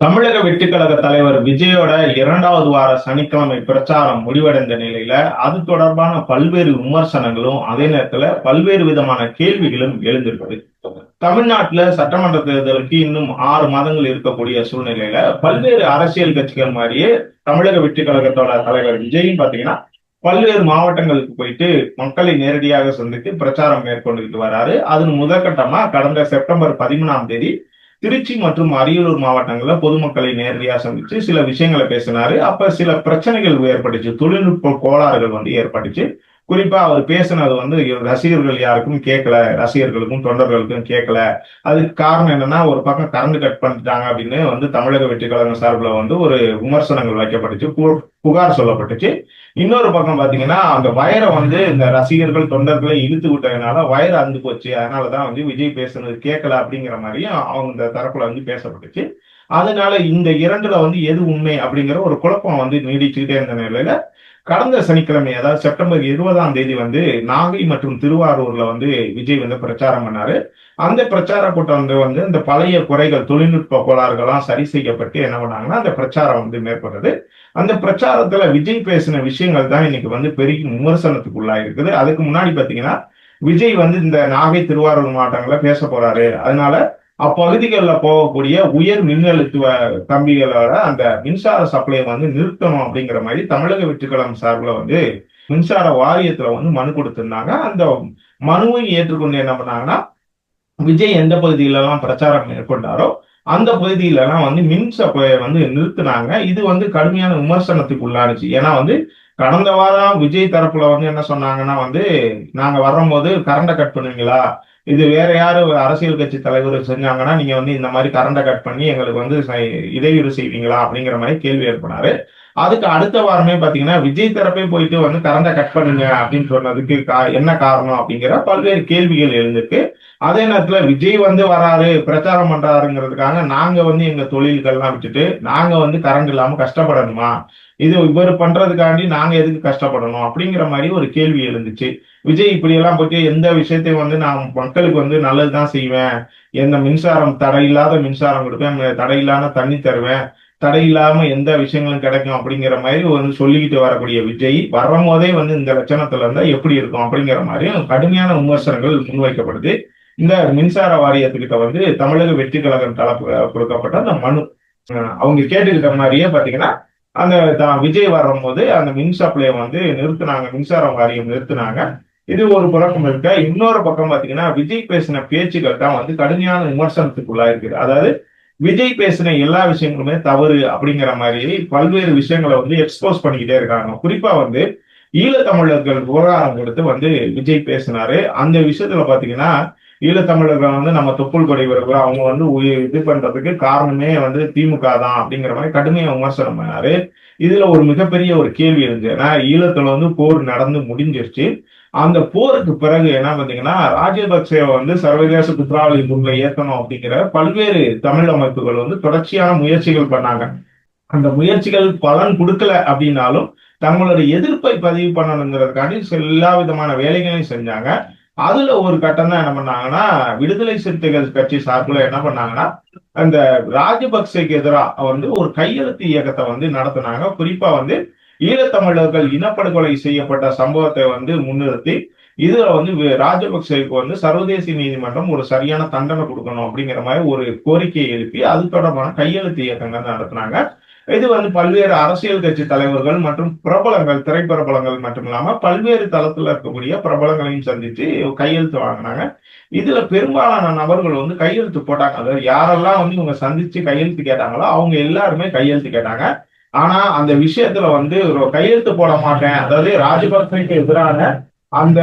தமிழக வெற்றிக்கழக தலைவர் விஜயோட இரண்டாவது வார சனிக்கிழமை பிரச்சாரம் முடிவடைந்த நிலையில அது தொடர்பான பல்வேறு விமர்சனங்களும் அதே நேரத்துல பல்வேறு விதமான கேள்விகளும் எழுந்திருக்குது தமிழ்நாட்டுல சட்டமன்ற தேர்தலுக்கு இன்னும் ஆறு மாதங்கள் இருக்கக்கூடிய சூழ்நிலையில பல்வேறு அரசியல் கட்சிகள் மாதிரியே தமிழக வெற்றி கழகத்தோட தலைவர் விஜயும் பாத்தீங்கன்னா பல்வேறு மாவட்டங்களுக்கு போயிட்டு மக்களை நேரடியாக சந்தித்து பிரச்சாரம் மேற்கொண்டுகிட்டு வராரு. அதன் முதற்கட்டமா கடந்த செப்டம்பர் பதிமூணாம் தேதி திருச்சி மற்றும் அரியலூர் மாவட்டங்களில் பொதுமக்களை நேரடியா சந்திச்சு சில விஷயங்களை பேசினாரு. அப்ப சில பிரச்சனைகள் ஏற்பட்டுச்சு. தொழில்நுட்ப கோளாறுகள் வந்து ஏற்பட்டுச்சு. குறிப்பா அவர் பேசினது வந்து ரசிகர்கள் யாருக்கும் கேட்கல ரசிகர்களுக்கும் தொண்டர்களுக்கும் கேட்கல அதுக்கு காரணம் என்னன்னா ஒரு பக்கம் கரண்ட் கட் பண்ணிட்டாங்க அப்படின்னு வந்து தமிழக வெற்றி கழகம் சார்பில் வந்து ஒரு விமர்சனங்கள் வைக்கப்பட்டுச்சு. புகார் சொல்லப்பட்டுச்சு. இன்னொரு பக்கம் பாத்தீங்கன்னா அந்த வயரை வந்து இந்த ரசிகர்கள் தொண்டர்களை இழுத்து விட்டதுனால வயர் அந்து போச்சு. அதனாலதான் வந்து விஜய் பேசுனது கேட்கல அப்படிங்கிற மாதிரியும் அவங்க இந்த தரப்புல வந்து பேசப்பட்டுச்சு. அதனால இந்த இரண்டுல வந்து எது உண்மை அப்படிங்கிற ஒரு குழப்பம் வந்து நீடிச்சுக்கிட்டே இருந்த நிலையில கடந்த சனிக்கிழமை அதாவது செப்டம்பர் இருபதாம் தேதி வந்து நாகை மற்றும் திருவாரூர்ல வந்து விஜய் வந்து பிரச்சாரம் பண்ணாரு. அந்த பிரச்சார கூட்டம் வந்து வந்து இந்த பழைய குறைகள் தொழில்நுட்ப கோளாறுகள்லாம் சரி செய்யப்பட்டு என்ன பண்ணாங்கன்னா அந்த பிரச்சாரம் வந்து மேற்கொண்டது. அந்த பிரச்சாரத்துல விஜய் பேசின விஷயங்கள் தான் இன்னைக்கு வந்து பெரிய விமர்சனத்துக்குள்ளா இருக்குது அதுக்கு முன்னாடி பாத்தீங்கன்னா விஜய் வந்து இந்த நாகை திருவாரூர் மாவட்டங்களை பேச போறாரு. அதனால அப்பகுதிகளில் போகக்கூடிய உயர் மின்னழுத்துவ கம்பிகளோட அந்த மின்சார சப்ளையை வந்து நிறுத்தணும் அப்படிங்கிற மாதிரி தமிழக வெற்றிக்கழகம் சார்பில் வந்து மின்சார வாரியத்துல வந்து மனு கொடுத்திருந்தாங்க. அந்த மனுவை ஏற்றுக்கொண்டு என்ன பண்ணாங்கன்னா விஜய் எந்த பகுதியிலலாம் பிரச்சாரம் மேற்கொண்டாரோ அந்த பகுதியிலலாம் வந்து மின் சப்ளையை வந்து நிறுத்தினாங்க. இது வந்து கடுமையான விமர்சனத்துக்கு உள்ளானுச்சு. ஏன்னா வந்து கடந்த வாரம் விஜய் தரப்புல வந்து என்ன சொன்னாங்கன்னா வந்து நாங்க வரும்போது கரண்டை கட் பண்ணுவீங்களா? இது வேற யாரு அரசியல் கட்சி தலைவர் செஞ்சாங்கன்னா நீங்க வந்து இந்த மாதிரி கரண்டை கட் பண்ணி எங்களுக்கு வந்து இடையூறு செய்வீங்களா? அப்படிங்கிற மாதிரி கேள்வி எழுப்பினாரு அதுக்கு அடுத்த வாரமே பாத்தீங்கன்னா விஜய் தரப்பே போயிட்டு வந்து கரண்டை கட் பண்ணுங்க அப்படின்னு சொன்னதுக்கு என்ன காரணம் அப்படிங்கிற பல்வேறு கேள்விகள் எழுந்திருக்கு. அதே நேரத்துல விஜய் வந்து வராரு பிரச்சாரம் பண்றாருங்கிறதுக்காக நாங்க வந்து எங்க தொழில்கள்லாம் விட்டுட்டு நாங்க வந்து கரண்ட் இல்லாம கஷ்டப்படணுமா? இது இவர் பண்றதுக்காண்டி நாங்க எதுக்கு கஷ்டப்படணும்? அப்படிங்கிற மாதிரி ஒரு கேள்வி எழுந்துச்சு. விஜய் இப்படி எல்லாம் போயிட்டு எந்த விஷயத்தையும் வந்து நான் மக்களுக்கு வந்து நல்லதுதான் செய்வேன். எந்த மின்சாரம் தடை இல்லாத மின்சாரம் கொடுப்பேன். தடை இல்லாத தண்ணி தருவேன். தடை இல்லாம எந்த விஷயங்களும் கிடைக்கும் அப்படிங்கிற மாதிரி வந்து சொல்லிக்கிட்டு வரக்கூடிய விஜய் வரும் போதே வந்து இந்த லட்சணத்துல இருந்தா எப்படி இருக்கும் அப்படிங்கிற மாதிரி கடுமையான விமர்சனங்கள் முன்வைக்கப்படுது. இந்த மின்சார வாரியத்துக்கிட்ட வந்து தமிழக வெற்றி கழகம் தளப்பு கொடுக்கப்பட்ட அந்த மனு அவங்க கேட்டுக்கிட்ட மாதிரியே பாத்தீங்கன்னா அந்த விஜய் வரும்போது அந்த மின் சப்ளையை வந்து நிறுத்தினாங்க. மின்சார வாரியம் நிறுத்தினாங்க. இது ஒரு பக்கம் இருக்க? இன்னொரு பக்கம் பாத்தீங்கன்னா விஜய் பேசின பேச்சுகள் தான் வந்து கடுமையான விமர்சனத்துக்குள்ளா இருக்குது. அதாவது விஜய் பேசின எல்லா விஷயங்களுமே தவறு அப்படிங்கிற மாதிரி பல்வேறு விஷயங்களை வந்து எக்ஸ்போஸ் பண்ணிக்கிட்டே இருக்காங்க. குறிப்பா வந்து ஈழத்தமிழர்கள் விவகாரம் கொடுத்து வந்து விஜய் பேசினாரு. அந்த விஷயத்துல பாத்தீங்கன்னா ஈழத்தமிழர்கள் வந்து நம்ம தொப்புள் கொடைவர்கள் அவங்க வந்து இது பண்றதுக்கு காரணமே வந்து திமுக தான் அப்படிங்கிற மாதிரி கடுமையா விமர்சனம் பண்ணாரு. இதுல ஒரு மிகப்பெரிய ஒரு கேள்வி இருந்துச்சு ஏன்னா ஈழத்துல வந்து போர் நடந்து முடிஞ்சிருச்சு. அந்த போருக்கு பிறகு என்ன பாத்தீங்கன்னா ராஜபக்சே வந்து சர்வதேச குற்றவாளி முன்ல ஏற்கணும் அப்படிங்கிற பல்வேறு தமிழ் அமைப்புகள் வந்து தொடர்ச்சியான முயற்சிகள் பண்ணாங்க. அந்த முயற்சிகள் பலன் கொடுக்கல அப்படின்னாலும் தங்களோட எதிர்ப்பை பதிவு பண்ணணுங்கிறதுக்காண்டி எல்லா விதமான வேலைகளையும் செஞ்சாங்க. அதுல ஒரு கட்டம் தான் என்ன பண்ணாங்கன்னா விடுதலை சிறுத்தைகள் கட்சி சார்பில் என்ன பண்ணாங்கன்னா அந்த ராஜபக்சேக்கு எதிராக வந்து ஒரு கையெழுத்து இயக்கத்தை வந்து நடத்தினாங்க. குறிப்பா வந்து ஈழத்தமிழர்கள் இனப்படுகொலை செய்யப்பட்ட சம்பவத்தை வந்து முன்னிறுத்தி இதுல வந்து ராஜபக்சேவுக்கு வந்து சர்வதேச நீதிமன்றம் ஒரு சரியான தண்டனை கொடுக்கணும் அப்படிங்கிற மாதிரி ஒரு கோரிக்கையை எழுப்பி அது தொடர்பான கையெழுத்து இயக்கங்கள் நடத்தினாங்க. இது வந்து பல்வேறு அரசியல் கட்சி தலைவர்கள் மற்றும் பிரபலங்கள் திரைப்பிரபலங்கள் மட்டும் இல்லாம பல்வேறு தளத்துல இருக்கக்கூடிய பிரபலங்களையும் சந்தித்து கையெழுத்து வாங்கினாங்க. இதுல பெரும்பாலான நபர்கள் வந்து கையெழுத்து போட்டாங்க. அதாவது யாரெல்லாம் வந்து இவங்க சந்திச்சு கையெழுத்து கேட்டாங்களோ அவங்க எல்லாருமே கையெழுத்து கேட்டாங்க. ஆனா அந்த விஷயத்துல வந்து கையெழுத்து போட மாட்டேன். அதாவது ராஜபக்சேக்கு எதிரான அந்த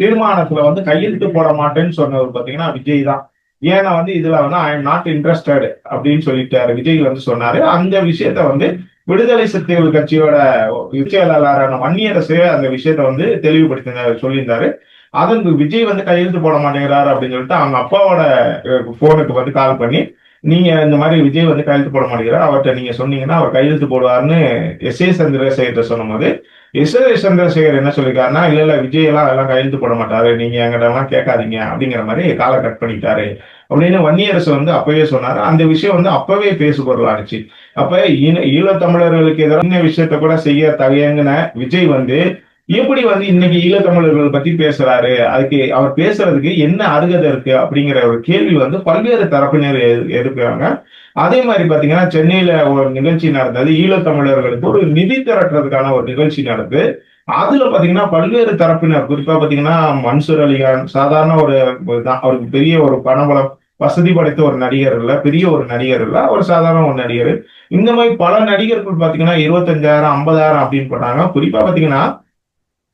தீர்மானத்துல வந்து கையெழுத்து போட மாட்டேன்னு சொன்னவர் பாத்தீங்கன்னா விஜய் தான். ஏன்னா வந்து இதுல வந்து ஐ எம் நாட் இன்ட்ரெஸ்டட் அப்படின்னு சொல்லிட்டாரு. விஜய் வந்து சொன்னாரு. அந்த விஷயத்த வந்து விடுதலை சிறுத்தைகள் கட்சியோட செயலாளரான வன்னியரசு அந்த விஷயத்த வந்து தெளிவுபடுத்தினார் சொல்லியிருந்தாரு. அதன் விஜய் வந்து கையெழுத்து போட மாட்டேங்கிறாரு அப்படின்னு சொல்லிட்டு அவங்க அப்பாவோட போனுக்கு வந்து கால் பண்ணி நீங்க இந்த மாதிரி விஜய் வந்து கையெழுத்து போட மாட்டேங்கிறார். அவர்கிட்ட நீங்க சொன்னீங்கன்னா அவர் கையெழுத்து போடுவார்னு எஸ் ஏ சந்திரசேகர் சொன்னும் போது எஸ் ஏ சந்திரசேகர் என்ன சொல்லிருக்காருன்னா இல்ல இல்ல விஜய் எல்லாம் அதெல்லாம் கையெழுத்து போட மாட்டாரு. நீங்க எங்கிட்ட எல்லாம் கேட்காதீங்க. அப்படிங்கிற மாதிரி காலை கட் பண்ணிட்டாரு. அப்படின்னு வன்னியரசு வந்து அப்பவே சொன்னாரு. அந்த விஷயம் வந்து அப்பவே பேசு பொருளாச்சு அப்ப ஈழ ஈழத்தமிழர்களுக்கு எதிராக இந்த விஷயத்த கூட செய்ய தயங்கின விஜய் வந்து எப்படி வந்து இன்னைக்கு ஈழத்தமிழர்கள் பத்தி பேசுறாரு? அதுக்கு அவர் பேசுறதுக்கு என்ன அருகதை இருக்கு அப்படிங்கிற ஒரு கேள்வி வந்து பல்வேறு தரப்பினர் எ- அதே மாதிரி பாத்தீங்கன்னா சென்னையில ஒரு நிகழ்ச்சி நடந்தது. ஈழத்தமிழர்களுக்கு ஒரு நிதி திரட்டுறதுக்கான ஒரு நிகழ்ச்சி நடந்து அதுல பாத்தீங்கன்னா பல்வேறு தரப்பினர் குறிப்பா பாத்தீங்கன்னா மன்சூர் அலிகான் சாதாரண ஒரு தான் அவருக்கு பெரிய ஒரு பணபலம் வசதி படைத்த ஒரு நடிகர் இல்ல பெரிய ஒரு நடிகர் இல்ல ஒரு சாதாரண ஒரு நடிகர். இந்த மாதிரி பல நடிகர்கள் பாத்தீங்கன்னா இருபத்தஞ்சாயிரம் ஐம்பதாயிரம் அப்படின்னு போட்டாங்க. குறிப்பா பாத்தீங்கன்னா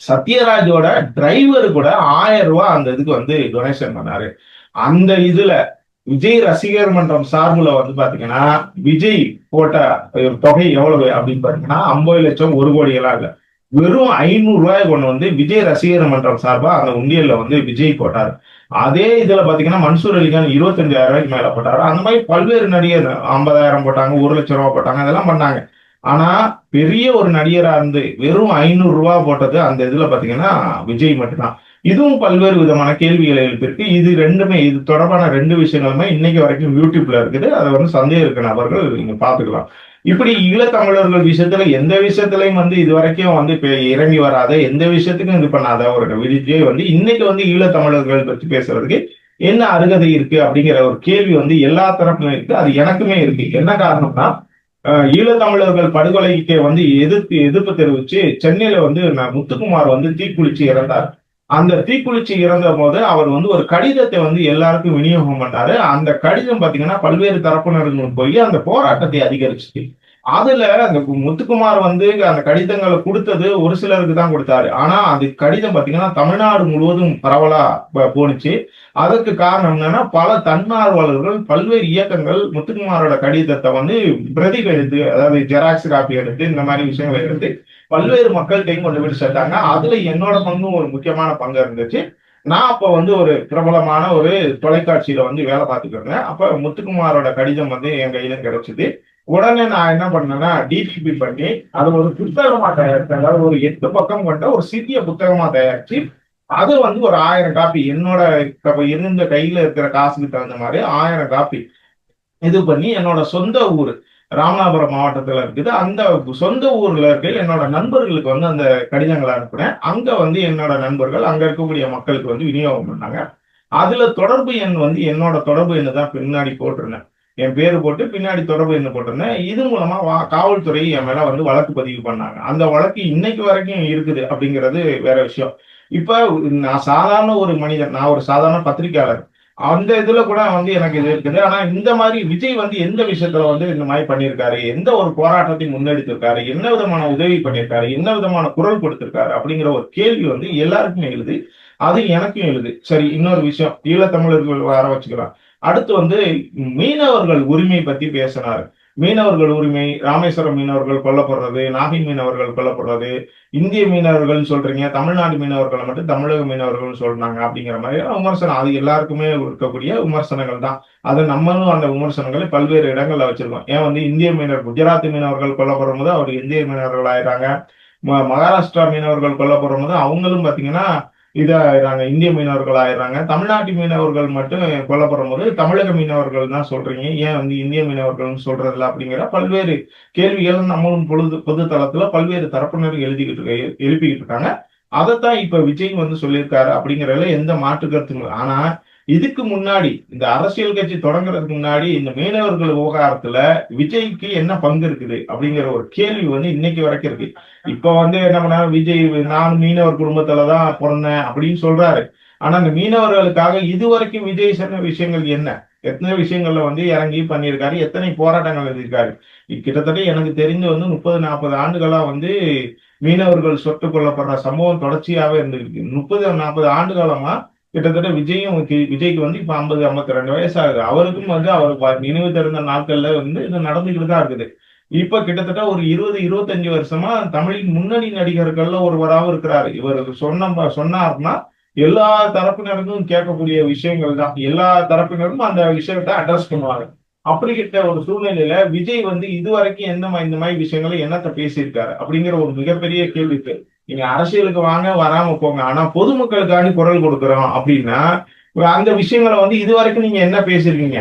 சத்யராஜோட டிரைவர் கூட ஆயிரம் ரூபாய் அந்த இதுக்கு வந்து டொனேஷன் பண்ணாரு. அந்த இதுல விஜய் ரசிகர் மன்றம் சார்புல வந்து பாத்தீங்கன்னா விஜய் போட்ட தொகை எவ்வளவு அப்படின்னு பாத்தீங்கன்னா ஐம்பது லட்சம் ஒரு கோடி எல்லாம் இல்ல. வெறும் ஐநூறு ரூபாய் கொண்டு வந்து விஜய் ரசிகர் மன்றம் சார்பா அந்த உண்டியல்ல வந்து விஜய் போட்டார். அதே இதுல பாத்தீங்கன்னா மன்சூர் அலிகான் இருபத்தஞ்சாயிரம் ரூபாய்க்கு மேல போட்டாரு. அந்த மாதிரி பல்வேறு நடிகர் ஐம்பதாயிரம் போட்டாங்க ஒரு லட்சம் ரூபாய் போட்டாங்க அதெல்லாம் பண்ணாங்க. ஆனா பெரிய ஒரு நடிகரா இருந்து வெறும் ஐநூறு ரூபா போட்டது அந்த இதுல பாத்தீங்கன்னா விஜய் மட்டும்தான். இதுவும் பல்வேறு விதமான கேள்விகளை எழுப்பியிருக்கு. இது ரெண்டுமே இது தொடர்பான ரெண்டு விஷயங்களுமே இன்னைக்கு வரைக்கும் யூடியூப்ல இருக்குது. அதை வந்து சந்தேகம் இருக்க நபர்கள் நீங்க பாத்துக்கலாம் இப்படி ஈழத்தமிழர்கள் விஷயத்துல எந்த விஷயத்திலையும் வந்து இது வரைக்கும் வந்து இறங்கி வராத எந்த விஷயத்துக்கும் இது பண்ணாத ஒரு விஜய் வந்து இன்னைக்கு வந்து ஈழத்தமிழர்கள் பற்றி பேசுறதுக்கு என்ன அருகதை இருக்கு அப்படிங்கிற ஒரு கேள்வி வந்து எல்லா தரப்புலையும் இருக்கு. அது எனக்குமே இருக்கு. என்ன காரணம்னா ஈழத்தமிழர்கள் படுகொலைக்கு வந்து எதிர்ப்பு எதிர்ப்பு தெரிவிச்சு சென்னையில வந்து முத்துக்குமார் வந்து தீக்குளிச்சு இறந்தார். அந்த தீக்குளிச்சு இறந்த போது அவர் வந்து ஒரு கடிதத்தை வந்து எல்லாருக்கும் விநியோகம் பண்ணாரு அந்த கடிதம் பாத்தீங்கன்னா பல்வேறு தரப்பினர்களுக்கு போய் அந்த போராட்டத்தை அதிகரிச்சு அதுல அந்த முத்துக்குமார் வந்து அந்த கடிதங்களை கொடுத்தது ஒரு சிலருக்கு தான் கொடுத்தாரு. ஆனா அது கடிதம் பாத்தீங்கன்னா தமிழ்நாடு முழுவதும் பரவலா போனுச்சு அதற்கு காரணம் என்னன்னா பல தன்னார்வலர்கள் பல்வேறு இயக்கங்கள் முத்துக்குமாரோட கடிதத்தை வந்து பிரதிகள் எடுத்து அதாவது ஜெராக்ஸ் காப்பி எடுத்து இந்த மாதிரி விஷயங்களை எடுத்து பல்வேறு மக்கள்கிட்டையும் கொண்டு போய் சேர்த்தாங்க. அதுல என்னோட பங்கும் ஒரு முக்கியமான பங்கு இருந்துச்சு. நான் அப்ப வந்து ஒரு பிரபலமான ஒரு தொலைக்காட்சியில வந்து வேலை பார்த்துக்கிறேன் அப்ப முத்துக்குமாரோட கடிதம் வந்து என் கையில கிடைச்சது. உடனே நான் என்ன பண்ணேன்னா டிடிபி பண்ணி அது ஒரு புத்தகமா தயாரித்தேன். அதாவது ஒரு எட்டு பக்கம் கொண்ட ஒரு சிறிய புத்தகமா தயாரிச்சு அது வந்து ஒரு ஆயிரம் காப்பி என்னோட இருந்த கையில இருக்கிற காசுக்கு தகுந்த மாதிரி ஆயிரம் காப்பி இது பண்ணி என்னோட சொந்த ஊர் ராமநாதபுரம் மாவட்டத்துல இருக்குது. அந்த சொந்த ஊர்ல இருக்க என்னோட நண்பர்களுக்கு வந்து அந்த கடிதங்களை அனுப்புனேன். அங்க வந்து என்னோட நண்பர்கள் அங்க இருக்கக்கூடிய மக்களுக்கு வந்து விநியோகம் பண்ணாங்க. அதுல தொடர்பு எண் வந்து என்னோட தொடர்பு எண்ணு தான் பின்னாடி போட்டிருந்தேன். என் பேரு போட்டு பின்னாடி தொடர்பு என்ன போட்டிருந்தேன் இது மூலமா வா- காவல்துறை என் மேல வந்து வழக்கு பதிவு பண்ணாங்க. அந்த வழக்கு இன்னைக்கு வரைக்கும் இருக்குது அப்படிங்கிறது வேற விஷயம். இப்ப நான் சாதாரண ஒரு மனிதன் நான் ஒரு சாதாரண பத்திரிக்கையாளர் அந்த இதுல கூட வந்து எனக்கு இது இருக்குது. ஆனா இந்த மாதிரி விஜய் வந்து எந்த விஷயத்துல வந்து இந்த மாதிரி பண்ணியிருக்காரு? எந்த ஒரு போராட்டத்தை முன்னெடுத்திருக்காரு? என்ன விதமான உதவி பண்ணியிருக்காரு? என்ன விதமான குரல் கொடுத்திருக்காரு? அப்படிங்கிற ஒரு கேள்வி வந்து எல்லாருக்குமே எழுது. அது எனக்கும் எழுது. சரி இன்னொரு விஷயம். ஈழத்தமிழர்கள் வர வச்சுக்கலாம். அடுத்து வந்து மீனவர்கள் உரிமை பத்தி பேசினார். மீனவர்கள் உரிமை ராமேஸ்வரம் மீனவர்கள் கொல்லப்படுறது நாகை மீனவர்கள் கொல்லப்படுறது இந்திய மீனவர்கள் சொல்றீங்க தமிழ்நாடு மீனவர்களை மட்டும் தமிழக மீனவர்கள் சொல்றாங்க அப்படிங்கிற மாதிரி விமர்சனம். அது எல்லாருக்குமே இருக்கக்கூடிய விமர்சனங்கள் தான். அது நம்மளும் அந்த விமர்சனங்களை பல்வேறு இடங்கள்ல வச்சிருக்கோம். ஏன் வந்து இந்திய மீனவர் குஜராத் மீனவர்கள் கொல்லப்படும் போது அவர் இந்திய மீனவர்கள் ஆயிடுறாங்க. ம- மகாராஷ்டிரா மீனவர்கள் கொல்லப்படும் போது அவங்களும் பாத்தீங்கன்னா இதாகிறாங்க இந்திய மீனவர்கள் ஆயிடுறாங்க தமிழ்நாட்டு மீனவர்கள் மட்டும் கொல்லப்படுற போது தமிழக மீனவர்கள் தான் சொல்றீங்க. ஏன் வந்து இந்திய மீனவர்கள்னு சொல்றதில்ல அப்படிங்கிற பல்வேறு கேள்விகள் நம்மளும் பொழுது பொது தளத்துல பல்வேறு தரப்பினர் எழுதிக்கிட்டு இருக்க- எழுப்பிக்கிட்டு இருக்காங்க. அதைத்தான் இப்ப விஜய் வந்து சொல்லியிருக்காரு அப்படிங்கறதுல எந்த மாற்று கருத்தும் ஆனா இதுக்கு முன்னாடி இந்த அரசியல் கட்சி தொடங்குறதுக்கு முன்னாடி இந்த மீனவர்கள் விவகாரத்துல விஜய்க்கு என்ன பங்கு இருக்குது அப்படிங்கிற ஒரு கேள்வி வந்து இன்னைக்கு வரைக்கும் இருக்கு. இப்ப வந்து என்ன பண்ண விஜய் நான் மீனவர் குடும்பத்துலதான் பிறந்தேன் அப்படின்னு சொல்றாரு. ஆனா அந்த மீனவர்களுக்காக இதுவரைக்கும் விஜய் சொன்ன விஷயங்கள் என்ன? எத்தனை விஷயங்கள்ல வந்து இறங்கி பண்ணியிருக்காரு? எத்தனை போராட்டங்கள் எழுதியிருக்காரு? கிட்டத்தட்ட எனக்கு தெரிஞ்சு வந்து முப்பது நாற்பது ஆண்டுகளா வந்து மீனவர்கள் சொட்டு கொல்லப்படுற சம்பவம் தொடர்ச்சியாவே இருந்திருக்கு. முப்பது நாற்பது ஆண்டு காலமா கிட்டத்தட்ட விஜயும் விஜய்க்கு வந்து இப்ப ஐம்பது ஐம்பத்தி ரெண்டு வயசு ஆகுது. அவருக்கும் வந்து அவர் நினைவு தெரிந்த நாட்கள்ல வந்து இது நடந்துகிட்டு தான் இருக்குது. இப்ப கிட்டத்தட்ட ஒரு இருபது இருபத்தஞ்சு வருஷமா தமிழின் முன்னணி நடிகர்கள்ல ஒருவராக இருக்கிறாரு. இவர் சொன்ன சொன்னார்னா எல்லா தரப்பினருக்கும் கேட்கக்கூடிய விஷயங்கள் தான். எல்லா தரப்பினரும் அந்த விஷயத்தை அட்ரஸ் பண்ணுவாங்க அப்படிங்கிட்ட ஒரு சூழ்நிலையில விஜய் வந்து இது வரைக்கும் எந்த மா- இந்த மாதிரி விஷயங்களை என்னத்த பேசியிருக்காரு அப்படிங்கிற ஒரு மிகப்பெரிய கேள்விக்கு நீங்க அரசியலுக்கு வாங்க வராம போங்க. ஆனா பொதுமக்களுக்காண்டி குரல் கொடுக்குறோம் அப்படின்னா அந்த விஷயங்களை வந்து இது வரைக்கும் நீங்க என்ன பேசிருக்கீங்க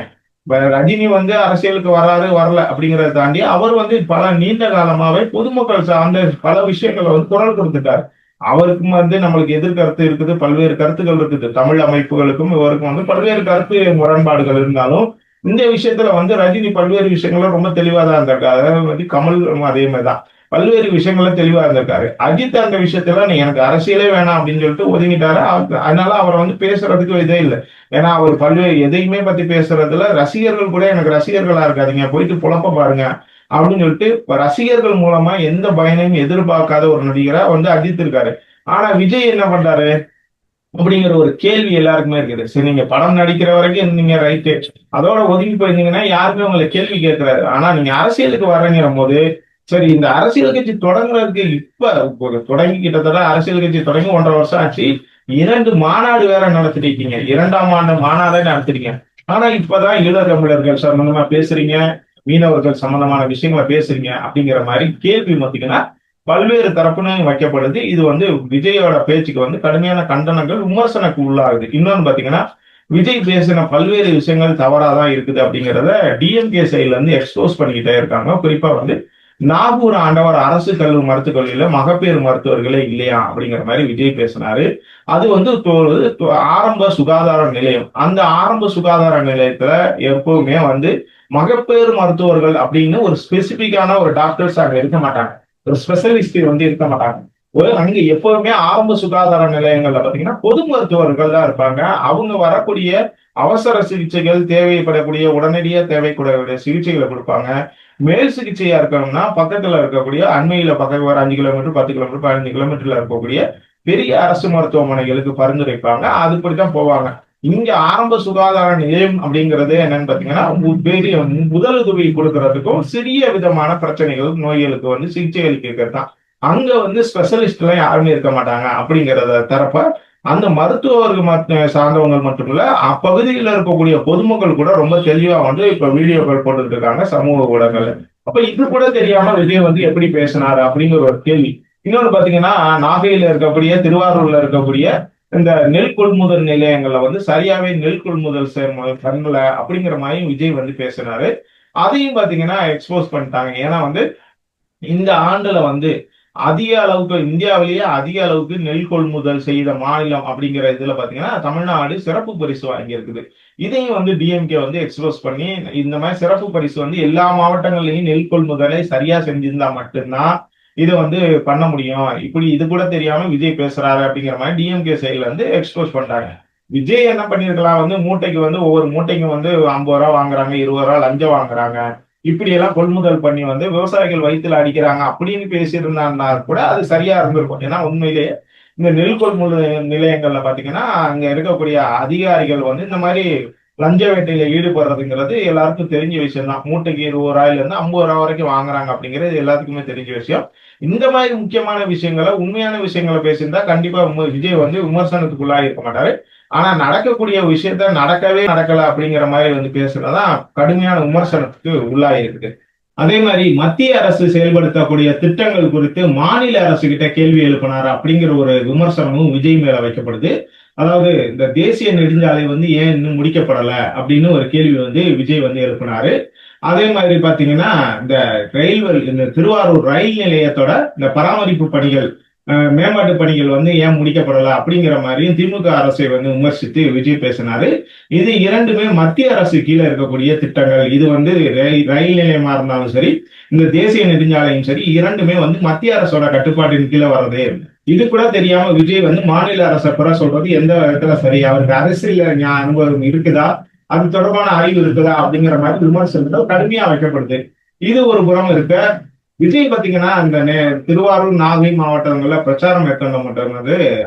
ரஜினி வந்து அரசியலுக்கு வராரு வரல அப்படிங்கறத தாண்டி அவர் வந்து பல நீண்ட காலமாவே பொதுமக்கள் சார்ந்த பல விஷயங்களை வந்து குரல் கொடுத்துட்டாரு. அவருக்கும் வந்து நம்மளுக்கு எதிர்கருத்து இருக்குது பல்வேறு கருத்துக்கள் இருக்குது. தமிழ் அமைப்புகளுக்கும் இவருக்கும் வந்து பல்வேறு கருத்து முரண்பாடுகள் இருந்தாலும் இந்த விஷயத்துல வந்து ரஜினி பல்வேறு விஷயங்கள்ல ரொம்ப தெளிவா தான் இருந்திருக்காரு. அதாவது வந்து கமல் அதே மாதிரிதான். பல்வேறு விஷயங்கள தெளிவா இருந்திருக்காரு. அஜித் அந்த விஷயத்துல நீ எனக்கு அரசியலே வேணாம் அப்படின்னு சொல்லிட்டு ஒதுங்கிட்டாரு. அதனால அவரை வந்து பேசுறதுக்கு இதே இல்லை. ஏன்னா அவர் பல்வேறு எதையுமே பத்தி பேசுறதுல ரசிகர்கள் கூட எனக்கு ரசிகர்களா இருக்காதிங்க. போயிட்டு புலப்ப பாருங்க அப்படின்னு சொல்லிட்டு இப்ப ரசிகர்கள் மூலமா எந்த பயனையும் எதிர்பார்க்காத ஒரு நடிகரா வந்து அஜித் இருக்காரு. ஆனா விஜய் என்ன பண்றாரு? அப்படிங்கிற ஒரு கேள்வி எல்லாருக்குமே இருக்குது. சரி நீங்க படம் நடிக்கிற வரைக்கும் இருந்தீங்க ரைட்டு. அதோட ஒதுங்கி போயிருந்தீங்கன்னா யாருமே உங்களை கேள்வி கேட்கிறாரு ஆனா நீங்க அரசியலுக்கு வரங்கிற போது சரி இந்த அரசியல் கட்சி தொடங்குறதுக்கு இப்ப தொடங்கி கிட்டத்தட்ட அரசியல் கட்சி தொடங்கி ஒன்றரை வருஷம் ஆச்சு. இரண்டு மாநாடு வேற நடத்திட்டு இருக்கீங்க இரண்டாம் ஆண்டு மாநாடே நடத்திருக்கீங்க ஆனா இப்பதான் ஈழத்தமிழர்கள் சம்பந்தமா பேசுறீங்க. மீனவர்கள் சம்பந்தமான விஷயங்களை பேசுறீங்க அப்படிங்கிற மாதிரி கேள்வி மத்திங்கன்னா பல்வேறு தரப்புன்னு வைக்கப்படுது. இது வந்து விஜயோட பேச்சுக்கு வந்து கடுமையான கண்டனங்கள் விமர்சனக்கு உள்ளாகுது. இன்னொன்னு பாத்தீங்கன்னா விஜய் பேசின பல்வேறு விஷயங்கள் தவறாதான் இருக்குது அப்படிங்கிறத டிஎம்கே சைட்ல இருந்து எக்ஸ்போஸ் பண்ணிக்கிட்டே இருக்காங்க. குறிப்பா வந்து நாகூர் ஆண்டவர் அரசு கல்லூரி மருத்துவக் கல்லூரியில மகப்பேறு மருத்துவர்களே இல்லையா அப்படிங்கிற மாதிரி விஜய் பேசினாரு. அது வந்து ஆரம்ப சுகாதார நிலையம். அந்த ஆரம்ப சுகாதார நிலையத்துல எப்பவுமே வந்து மகப்பேறு மருத்துவர்கள் அப்படின்னு ஒரு ஸ்பெசிபிக்கான ஒரு டாக்டர்ஸ் அங்க இருக்க மாட்டாங்க. ஒரு ஸ்பெஷலிஸ்ட் வந்து இருக்க மாட்டாங்க. ஒரு அங்க எப்பவுமே ஆரம்ப சுகாதார நிலையங்கள்ல பாத்தீங்கன்னா பொது மருத்துவர்கள் தான் இருப்பாங்க. அவங்க வரக்கூடிய அவசர சிகிச்சைகள் தேவைப்படக்கூடிய உடனடியாக தேவைக்கூடிய சிகிச்சைகளை கொடுப்பாங்க. மேல் சிகிச்சையா இருக்கணும்னா பக்கத்துல இருக்கக்கூடிய அண்மையில பக்கம் ஒரு அஞ்சு கிலோமீட்டர் பத்து கிலோமீட்டர் பதினஞ்சு கிலோமீட்டர்ல இருக்கக்கூடிய பெரிய அரசு மருத்துவமனைகளுக்கு பரிந்துரைப்பாங்க அதுபடிதான் போவாங்க. இங்க ஆரம்ப சுகாதார நிலையம் அப்படிங்கிறது என்னன்னு பாத்தீங்கன்னா பெரிய பெரிய முதலுதவி கொடுக்கறதுக்கும் சிறிய விதமான பிரச்சனைகளுக்கு நோய்களுக்கு வந்து சிகிச்சை அளிக்கிறது தான் அங்க வந்து ஸ்பெஷலிஸ்ட் எல்லாம் யாருமே இருக்க மாட்டாங்க அப்படிங்கறத தரப்ப அந்த மருத்துவர்கள் மத்த- சார்ந்தவங்க மட்டும் இல்ல அப்பகுதியில் இருக்கக்கூடிய பொதுமக்கள் கூட ரொம்ப தெளிவா வந்து இப்ப வீடியோக்கள் போட்டுட்டு இருக்காங்க சமூக ஊடகங்கள்ல. அப்ப இது கூட தெரியாம விஜய் வந்து எப்படி பேசினாரு அப்படிங்கிற ஒரு கேள்வி. இன்னொன்று பாத்தீங்கன்னா நாகையில இருக்கக்கூடிய திருவாரூர்ல இருக்கக்கூடிய இந்த நெல் கொள்முதல் நிலையங்கள்ல வந்து சரியாவே நெல் கொள்முதல் பண்ணல அப்படிங்கிற மாதிரி விஜய் வந்து பேசினாரு. அதையும் பாத்தீங்கன்னா எக்ஸ்போஸ் பண்ணிட்டாங்க. ஏன்னா வந்து இந்த ஆண்டுல வந்து அதிக அளவுக்கு இந்தியாவிலேயே அதிக அளவுக்கு நெல் கொள்முதல் செய்த மாநிலம் அப்படிங்கிற இதுல பாத்தீங்கன்னா தமிழ்நாடு சிறப்பு பரிசு வாங்கியிருக்குது. இதையும் வந்து டிஎம்கே வந்து எக்ஸ்போஸ் பண்ணி இந்த மாதிரி சிறப்பு பரிசு வந்து எல்லா மாவட்டங்கள்லயும் நெல் கொள்முதலை சரியா செஞ்சிருந்தா மட்டும்தான் இது வந்து பண்ண முடியும். இப்படி இது கூட தெரியாம விஜய் பேசுறாரு அப்படிங்கிற மாதிரி டிஎம்கே சைட்ல வந்து எக்ஸ்போஸ் பண்றாங்க விஜய் என்ன பண்ணிருக்கலாம் வந்து மூட்டைக்கு வந்து ஒவ்வொரு மூட்டைக்கும் வந்து ஐம்பது ரூபா வாங்குறாங்க இருபது ரூபா லஞ்சம் வாங்குறாங்க. இப்படி எல்லாம் கொள்முதல் பண்ணி வந்து விவசாயிகள் வயிற்றுல அடிக்கிறாங்க அப்படின்னு பேசியிருந்தான்னா கூட அது சரியா இருந்திருக்கும். ஏன்னா உண்மையிலேயே இந்த நெல் கொள்முதல் நிலையங்கள்ல பாத்தீங்கன்னா அங்க இருக்கக்கூடிய அதிகாரிகள் வந்து இந்த மாதிரி லஞ்ச வேட்டையில ஈடுபடுறதுங்கிறது எல்லாருக்கும் தெரிஞ்ச விஷயம் தான். மூட்டைக்கு இருபது ரூபாயில இருந்து ஐம்பது ரூபா வரைக்கும் வாங்குறாங்க அப்படிங்கிறது எல்லாத்துக்குமே தெரிஞ்ச விஷயம். இந்த மாதிரி முக்கியமான விஷயங்களை உண்மையான விஷயங்களை பேசியிருந்தா கண்டிப்பா விஜய் வந்து விமர்சனத்துக்குள்ளாக இருக்க மாட்டாரு. ஆனா நடக்கக்கூடிய விஷயத்த நடக்கவே நடக்கல அப்படிங்கிற மாதிரி வந்து பேசுறதுதான் கடுமையான விமர்சனத்துக்கு உள்ளாயிருக்கு. அதே மாதிரி மத்திய அரசு செயல்படுத்தக்கூடிய திட்டங்கள் குறித்து மாநில அரசு கிட்ட கேள்வி எழுப்பினார் அப்படிங்கிற ஒரு விமர்சனமும் விஜய் மேல வைக்கப்படுது. அதாவது இந்த தேசிய நெடுஞ்சாலை வந்து ஏன் இன்னும் முடிக்கப்படல அப்படின்னு ஒரு கேள்வி வந்து விஜய் வந்து எழுப்பினாரு. அதே மாதிரி பாத்தீங்கன்னா இந்த ரயில்வே இந்த திருவாரூர் ரயில் நிலையத்தோட இந்த பராமரிப்பு பணிகள் மேம்பாட்டு பணிகள் வந்து ஏன் முடிக்கப்படல அப்படிங்கிற மாதிரியும் திமுக அரசை வந்து விமர்சித்து விஜய் பேசினாரு. இது இரண்டுமே மத்திய அரசு கீழே இருக்கக்கூடிய திட்டங்கள். இது வந்து ரயில் ரயில் நிலையமா இருந்தாலும் சரி இந்த தேசிய நெடுஞ்சாலையும் சரி இரண்டுமே வந்து மத்திய அரசோட கட்டுப்பாட்டின் கீழே வர்றதே இது கூட தெரியாம விஜய் வந்து மாநில அரசை புற சொல்றது எந்த விதத்துல சரி? அவருக்கு அரசியல் அனுபவம் இருக்குதா? அது தொடர்பான அறிவு இருக்குதா? அப்படிங்கிற மாதிரி விமர்சனங்கள் கடுமையா வைக்கப்படுது. இது ஒரு புறம் இருக்க விஜய் பாத்தீங்கன்னா அந்த நே- திருவாரூர் நாகை மாவட்டங்கள்ல பிரச்சாரம் மேற்கொண்ட மட்டும்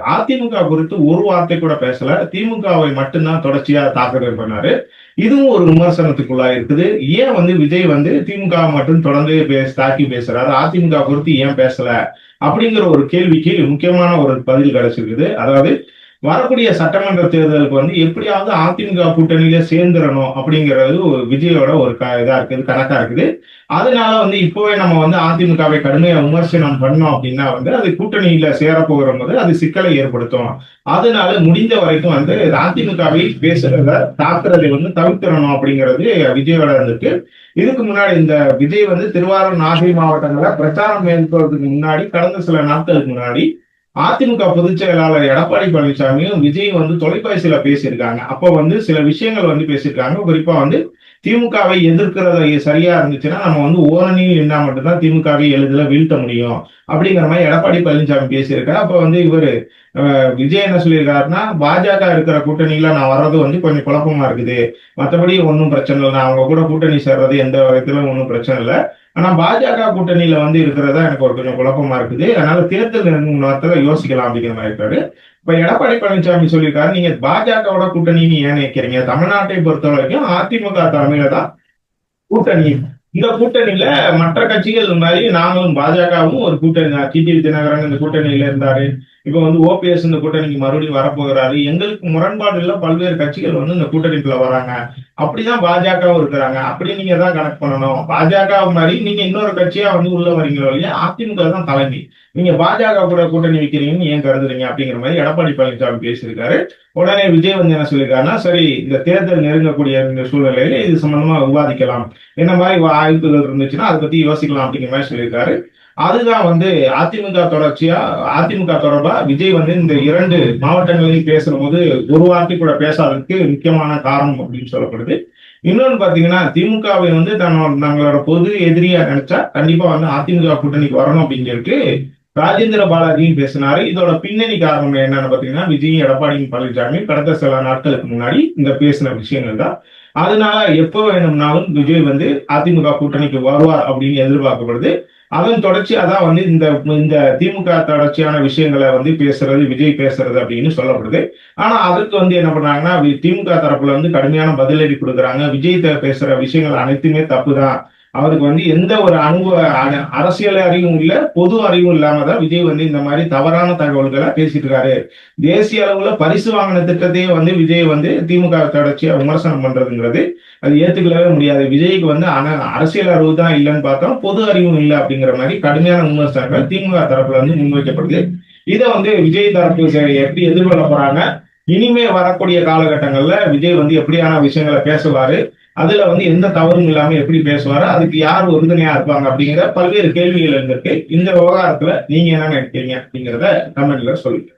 அதிமுக குறித்து ஒரு வார்த்தை கூட பேசல. திமுகவை மட்டும்தான் தொடர்ச்சியா தாக்குதல் பண்ணாரு. இதுவும் ஒரு விமர்சனத்துக்குள்ளா இருக்குது. ஏன் வந்து விஜய் வந்து திமுக மட்டும் தொடர்ந்து பேச தாக்கி பேசுறாரு? அதிமுக குறித்து ஏன் பேசல? அப்படிங்கிற ஒரு கேள்விக்கு முக்கியமான ஒரு பதில் கிடைச்சிருக்குது. அதாவது வரக்கூடிய சட்டமன்ற தேர்தலுக்கு வந்து எப்படியாவது அதிமுக கூட்டணியில சேர்ந்துடணும் அப்படிங்கிறது ஒரு விஜயோட ஒரு க- இதா இருக்குது கணக்கா இருக்குது. அதனால வந்து இப்போவே நம்ம வந்து அதிமுகவை கடுமையா விமர்சனம் பண்ணோம் அப்படின்னா வந்து அது கூட்டணியில சேரப்போகிற போது அது சிக்கலை ஏற்படுத்தும். அதனால முடிந்த வரைக்கும் வந்து அதிமுகவை பேசுறத தாக்குறதை வந்து தவிர்த்திடணும் அப்படிங்கிறது விஜயோட இருந்துட்டு. இதுக்கு முன்னாடி இந்த விஜய் வந்து திருவாரூர் நாகை மாவட்டங்கள்ல பிரச்சாரம் மேற்கொள்றதுக்கு முன்னாடி கடந்த சில நாட்களுக்கு முன்னாடி அதிமுக பொதுச் செயலாளர் எடப்பாடி பழனிசாமியும் விஜய் வந்து தொலைபேசியில பேசியிருக்காங்க. அப்போ வந்து சில விஷயங்கள் வந்து பேசியிருக்காங்க. குறிப்பா வந்து திமுகவை எதிர்க்கிறது சரியா இருந்துச்சுன்னா நம்ம வந்து ஓரணியில் நின்னா மட்டும்தான் திமுகவை எளிதில் வீழ்த்த முடியும். அப்படிங்கிற மாதிரி எடப்பாடி பழனிசாமி பேசியிருக்காரு. அப்போ வந்து இவரு விஜய் என்ன சொல்லியிருக்காருன்னா பாஜக இருக்கிற கூட்டணியில நான் வர்றது வந்து கொஞ்சம் குழப்பமா இருக்குது. மற்றபடி ஒன்றும் பிரச்சனை இல்லை. நான் அவங்க கூட கூட்டணி சேர்றது எந்த விதத்துல ஒன்றும் பிரச்சனை இல்லை. ஆனா பாஜக கூட்டணியில வந்து இருக்கிறதா எனக்கு ஒரு கொஞ்சம் குழப்பமா இருக்குது. அதனால தேர்தல் நெருங்கும் நேரத்துல யோசிக்கலாம் அப்படிங்கிற மாதிரி இருக்காரு. இப்ப எடப்பாடி பழனிசாமி சொல்லியிருக்காரு நீங்க பாஜகவோட கூட்டணின்னு ஏன் நினைக்கிறீங்க? தமிழ்நாட்டை பொறுத்த வரைக்கும் அதிமுக தலைமையில தான் கூட்டணி. இந்த கூட்டணியில மற்ற கட்சிகள் மாதிரி நாங்களும் பாஜகவும் ஒரு கூட்டணி டிடிவி தினகரன் இந்த கூட்டணியில இருந்தாரு. இப்ப வந்து ஓபிஎஸ் இந்த கூட்டணிக்கு மறுபடியும் வரப்போகிறாரு. எங்களுக்கு முரண்பாடு இல்ல. பல்வேறு கட்சிகள் வந்து இந்த கூட்டணிக்குள்ள வராங்க. அப்படிதான் பாஜகவும் இருக்கிறாங்க. அப்படி நீங்க தான் கணக்கு பண்ணணும். பாஜக மாதிரி நீங்க இன்னொரு கட்சியா வந்து உள்ள வரீங்களோ இல்லையா அதிமுக தான் தலைமை. நீங்க பாஜக கூட கூட்டணி வைக்கிறீங்கன்னு ஏன் கருதுறீங்க அப்படிங்கிற மாதிரி எடப்பாடி பழனிசாமி பேசியிருக்காரு. உடனே விஜய் வந்து என்ன சொல்லியிருக்காருன்னா சரி இந்த தேர்தல் நெருங்கக்கூடிய இந்த சூழ்நிலையில இது சம்பந்தமா விவாதிக்கலாம். என்ன மாதிரி வாய்ப்புகள் இருந்துச்சுன்னா அதை பத்தி யோசிக்கலாம் அப்படிங்கிற மாதிரி சொல்லியிருக்காரு. அதுதான் வந்து அதிமுக தொடர்ச்சியா அதிமுக தொடர்பா விஜய் வந்து இந்த இரண்டு மாவட்டங்களையும் பேசும்போது ஒரு வார்த்தை கூட பேசாததுக்கு முக்கியமான காரணம் அப்படின்னு சொல்லப்படுது. இன்னொன்னு பாத்தீங்கன்னா திமுகவை வந்து தன்னோட தங்களோட பொது எதிரியா நினைச்சா கண்டிப்பா வந்து அதிமுக கூட்டணிக்கு வரணும் அப்படின்னு சொல்லிட்டு ராஜேந்திர பாலாஜியும் பேசினாரு. இதோட பின்னணி காரணம் என்னன்னு பாத்தீங்கன்னா விஜய் எடப்பாடி பழனிசாமி கடந்த சில நாட்களுக்கு முன்னாடி இந்த பேசின விஷயங்கள் தான். அதனால எப்போ வேணும்னாலும் விஜய் வந்து அதிமுக கூட்டணிக்கு வருவார் அப்படின்னு எதிர்பார்க்கப்படுது. அதன் தொடர்ச்சியா தான் வந்து இந்த இந்த திமுக தொடர்ச்சியான விஷயங்களை வந்து பேசுறது விஜய் பேசுறது அப்படின்னு சொல்லப்படுது. ஆனா அதுக்கு வந்து என்ன பண்ணாங்கன்னா திமுக தரப்புல வந்து கடுமையான பதிலடி கொடுக்குறாங்க. விஜய் பேசுற விஷயங்கள் அனைத்துமே தப்புதான். அவருக்கு வந்து எந்த ஒரு அனுபவ அரசியல் அறிவும் இல்ல பொது அறிவும் இல்லாம தான் விஜய் வந்து இந்த மாதிரி தவறான தகவல்களை பேசிட்டு இருக்காரு. தேசிய அளவுல பரிசு வாங்கின திட்டத்தையே வந்து விஜய் வந்து திமுக தொடர்ச்சியா விமர்சனம் பண்றதுங்கிறது அது ஏத்துக்கவே முடியாது. விஜய்க்கு வந்து ஆனா அரசியல் அறிவு தான் இல்லைன்னு பார்த்தோம் பொது அறிவும் இல்லை அப்படிங்கிற மாதிரி கடுமையான விமர்சனங்கள் திமுக தரப்புல வந்து முன்வைக்கப்படுது. இதை வந்து விஜய் தரப்பு எப்படி எதிர்கொள்ள போறாங்க? இனிமே வரக்கூடிய காலகட்டங்கள்ல விஜய் வந்து எப்படியான விஷயங்களை பேசுவாரு அதுல வந்து எந்த தவறும் இல்லாம எப்படி பேசுவாரு அதுக்கு யார் உறுதுணையா இருப்பாங்க அப்படிங்கிற பல்வேறு கேள்விகள் இருந்திருக்கு. இந்த விவகாரத்துல நீங்க என்ன நினைக்கிறீங்க அப்படிங்கிறத கமெண்ட்ல சொல்லுங்க